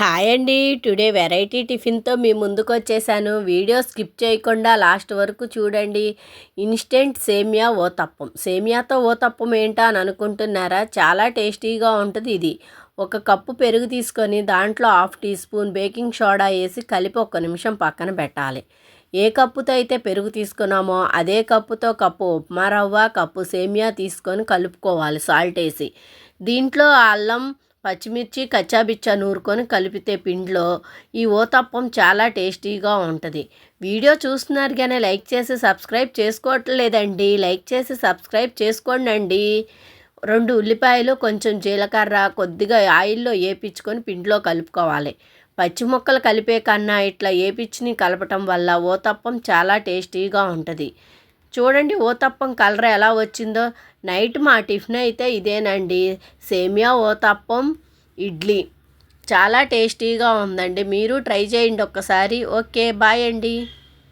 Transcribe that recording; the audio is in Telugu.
హాయ్ అండి. టుడే వెరైటీ టిఫిన్తో మీ ముందుకు వచ్చేసాను వీడియో స్కిప్ చేయకుండా లాస్ట్ వరకు చూడండి. ఇన్స్టెంట్ సేమియా ఓతప్పం సేమియాతో ఓతప్పం ఏంటా అని అనుకుంటున్నారా? చాలా టేస్టీగా ఉంటుంది ఇది. ఒక కప్పు పెరుగు తీసుకొని దాంట్లో half teaspoon baking soda వేసి కలిపి ఒక నిమిషం పక్కన పెట్టాలి. ఏ కప్పుతో అయితే పెరుగు తీసుకున్నామో అదే కప్పుతో కప్పు ఉప్మా రవ్వ కప్పు సేమియా తీసుకొని కలుపుకోవాలి సాల్ట్ వేసి. దీంట్లో అల్లం పచ్చిమిర్చి కచ్చాబిచ్చా నూరుకొని కలిపితే పిండిలో ఈ ఓతప్పం చాలా టేస్టీగా ఉంటుంది. వీడియో చూస్తున్నారు కానీ లైక్ చేసి సబ్స్క్రైబ్ చేసుకోవట్లేదండి. లైక్ చేసి సబ్స్క్రైబ్ చేసుకోండి రెండు ఉల్లిపాయలు కొంచెం జీలకర్ర కొద్దిగా ఆయిల్లో వేపించుకొని పిండిలో కలుపుకోవాలి. పచ్చి ముక్కలు కలిపే కన్నా ఇట్లా ఏపిచ్చిని కలపటం వల్ల ఓతప్పం చాలా టేస్టీగా ఉంటుంది. చూడండి ఓతప్పం కలర్ ఎలా వచ్చిందో. నైట్ మా టిఫిన్ అయితే ఇదేనండి. సేమియా ఓతప్పం ఇడ్లీ. చాలా టేస్టీగా ఉందండి. మీరు ట్రై చేయండి ఒక్కసారి. ఓకే బాయ్ అండి.